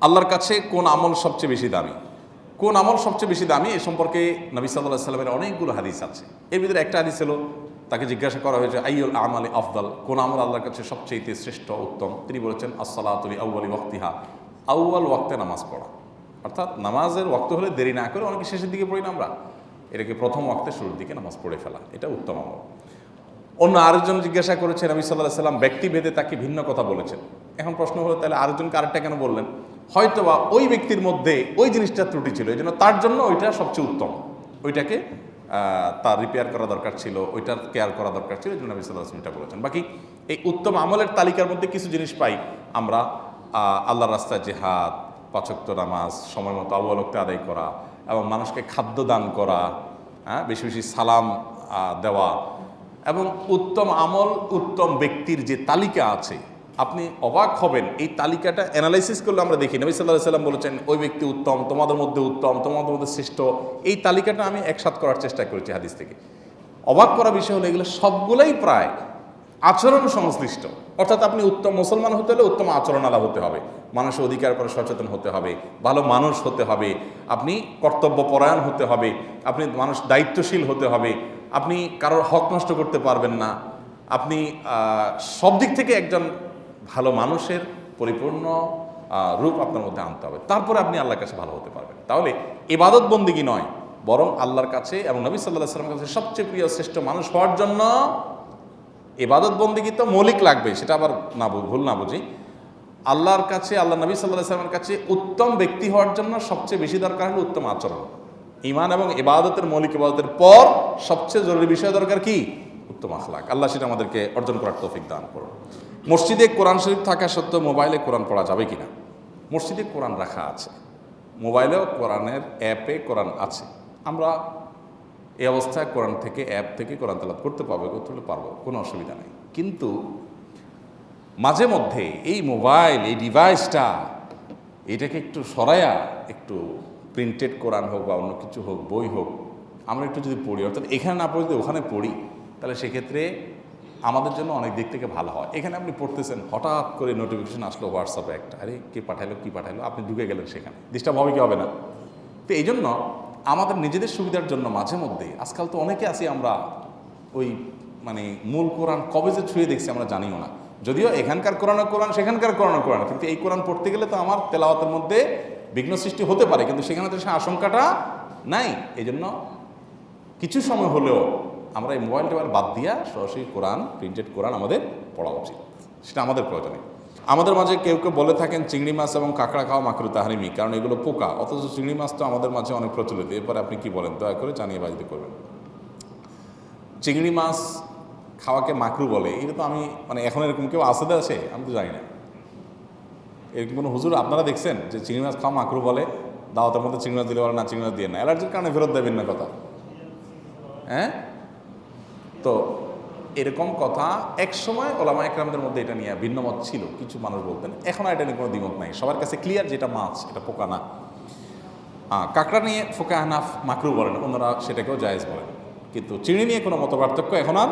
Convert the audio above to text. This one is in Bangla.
আল্লাহর কাছে কোন আমল সবচেয়ে বেশি দামি? কোন আমল সবচেয়ে বেশি দামি? এ সম্পর্কে নবী সাল্লাহ সাল্লামের অনেকগুলো হাদিস আছে। এর ভিতরে একটা হাদিস ছিল তাকে জিজ্ঞাসা করা হয়েছে, আইয়ুল আমালে আফদাল? কোন আমল আল্লাহর কাছে সবচেয়ে শ্রেষ্ঠ উত্তম? তিনি বলেছেন আসসালাতুলি আউ্বালি ওয়াক্তিহা। আউ্বাল ওয়াক্তে নামাজ পড়া। অর্থাৎ নামাজের ওয়াক্ত হলে দেরি না করে অনেকে শেষের দিকে পড়ি না আমরা। এটাকে প্রথম ওয়াক্তে শুরুর দিকে নামাজ পড়ে ফেলা। এটা উত্তম আমল। অন্য আরেকজন জিজ্ঞাসা করেছেন, নবী সাল্লাহ সাল্লাম ব্যক্তি ভেদে তাকে ভিন্ন কথা বলেছেন। এখন প্রশ্ন হলো, তাহলে আরেকজনকে আরেকটা কেন বললেন? হয়তোবা ওই ব্যক্তির মধ্যে ওই জিনিসটা ত্রুটি ছিল এই জন্য তার জন্য ওইটা সবচেয়ে উত্তম। ওইটাকে তার রিপেয়ার করা দরকার ছিল ওইটার কেয়ার করা দরকার ছিল এই জন্য নবী বলেছেন। বাকি এই উত্তম আমলের তালিকার মধ্যে কিছু জিনিস পাই। আমরা আহ, আল্লাহর রাস্তায় জেহাদ পাচক্ত নামাজ সময় মতো আবহাওয়া আদায় করা এবং মানুষকে খাদ্য দান করা হ্যাঁ বেশি বেশি সালাম দেওয়া এবং উত্তম আমল উত্তম ব্যক্তির যে তালিকা আছে আপনি অবাক হবেন, এই তালিকাটা অ্যানালাইসিস করলে আমরা দেখি। নবী সাল্লাহ সাল্লাম বলেছেন, ওই ব্যক্তি উত্তম, তোমাদের মধ্যে উত্তম, তোমাদের মধ্যে শ্রেষ্ঠ। এই তালিকাটা আমি একসাথ করার চেষ্টা করেছি হাদিস থেকে। অবাক করা বিষয় হলো, এগুলো সবগুলোই প্রায় আচরণ সংশ্লিষ্ট। অর্থাৎ আপনি উত্তম মুসলমান হতে হলে উত্তম আচরণ আলা হতে হবে। মানুষের অধিকার করে সচেতন হতে হবে, ভালো মানুষ হতে হবে, আপনি কর্তব্যপরায়ণ হতে হবে, আপনি মানুষ দায়িত্বশীল হতে হবে, আপনি কারোর হক নষ্ট করতে পারবেন না, আপনি সব দিক থেকে একজন ভালো মানুষের পরিপূর্ণ রূপ আপনার মধ্যে আনতে হবে। তারপরে আপনি আল্লাহর কাছে ভালো হতে পারবেন। তাহলে এবাদত বন্দিগি নয়, বরং আল্লাহর কাছে এবং নবী সাল্লাহ সাল্লামের কাছে সবচেয়ে প্রিয় শ্রেষ্ঠ মানুষ হওয়ার জন্য এবাদত বন্দিগি তো মৌলিক লাগবে সেটা আবার না ভুল না বুঝি। আল্লাহর কাছে, আল্লাহ নবী সাল্লাহ সাল্লামের কাছে উত্তম ব্যক্তি হওয়ার জন্য সবচেয়ে বেশি দরকার হলো উত্তম আচরণ। ইমান এবং ইবাদতের মৌলিক ইবাদতের পর সবচেয়ে জরুরি বিষয় দরকার কি? উত্তম আখলাক। আল্লাহ সেটা আমাদেরকে অর্জন করার তৌফিক দান করুন। মসজিদে কোরআন শরীফ থাকা সত্ত্বেও মোবাইলে কোরআন পড়া যাবে কিনা মসজিদে কোরআন রাখা আছে। মোবাইলেও কোরআনের অ্যাপে কোরআন আছে। আমরা এই অবস্থায় কোরআন থেকে, অ্যাপ থেকে কোরআন তালাত করতে পারব করতে পারব, কোনো অসুবিধা নেই। কিন্তু মাঝে মধ্যে এই মোবাইল, এই ডিভাইসটা, এটাকে একটু সরায়া একটু প্রিন্টেড কোরআন হোক বা অন্য কিছু হোক, বই হোক, আমরা একটু যদি পড়ি, অর্থাৎ এখানে না পড়ি যদি ওখানে পড়ি, তাহলে সেক্ষেত্রে আমাদের জন্য অনেক দিক থেকে ভালো হয়। এখানে আপনি পড়তেছেন, হঠাৎ করে নোটিফিকেশন আসলো হোয়াটসঅ্যাপে একটা। আরে, কে পাঠাইলো, কী পাঠাইলো? আপনি ঢুকে গেলেন সেখানে। ডিস্টার্ব হবে কি হবে না? তো এই জন্য আমাদের নিজেদের সুবিধার জন্য মাঝে মধ্যে আজকাল তো অনেকে আছি আমরা ওই মানে মূল কোরআন কবে যে ছুঁয়ে দেখছি আমরা জানিও না। যদিও এখানকার কোরআন কোরআন, সেখানকার কোরআন কোরআন। কিন্তু এই কোরআন পড়তে গেলে তো আমার তেলাওয়াতের মধ্যে বিঘ্ন সৃষ্টি হতে পারে, কিন্তু সেখানে তো সে আশঙ্কাটা নাই। এই জন্য কিছু সময় হলেও আমরা এই মোবাইল টোবাইল বাদ দিয়া সরাসরি কোরআন প্রিন্টেড কোরআন আমাদের পড়া উচিত। সেটা আমাদের প্রয়োজনে। আমাদের মাঝে কেউ কেউ বলে থাকেন চিংড়ি মাছ এবং কাঁকড়া খাওয়া মাকরু তাহারিমি, কারণ এগুলো পোকা। অথচ চিংড়ি মাছ তো আমাদের মাঝে অনেক প্রচলিত। এরপরে আপনি কি বলেন? দয়া করে জানিয়ে বাজিতে করবেন। চিংড়ি মাছ খাওয়াকে মাকরু বলে, এটা তো আমি মানে এখন এরকম কেউ আসে আছে আমি তো জানি না। এরকম কোনো হুজুর আপনারা দেখছেন যে চিংড়ি মাছ খাওয়া মাকরু বলে? দাওয়াতের মধ্যে চিংড়ি মাছ দিলে বলে, না, চিংড়ি মাছ দিয়ে না। অ্যালার্জির কারণে ফেরত দেবেন না কথা। হ্যাঁ? তো এরকম কথা এক সময় ওলামা একরামদের মধ্যে এটা নিয়ে ভিন্ন মত ছিল, কিছু মানুষ বলতেন। এখন এটা নিয়ে কোনো দ্বিমত নাই। সবার কাছে ক্লিয়ার যেটা মাছ, এটা পোকা না। কাঁকড়া নিয়ে ফোকা হানাফ মাকরু বলেন, অন্যরা সেটাকেও জায়েজ বলেন। কিন্তু চিংড়ি নিয়ে কোনো মত পার্থক্য এখন আর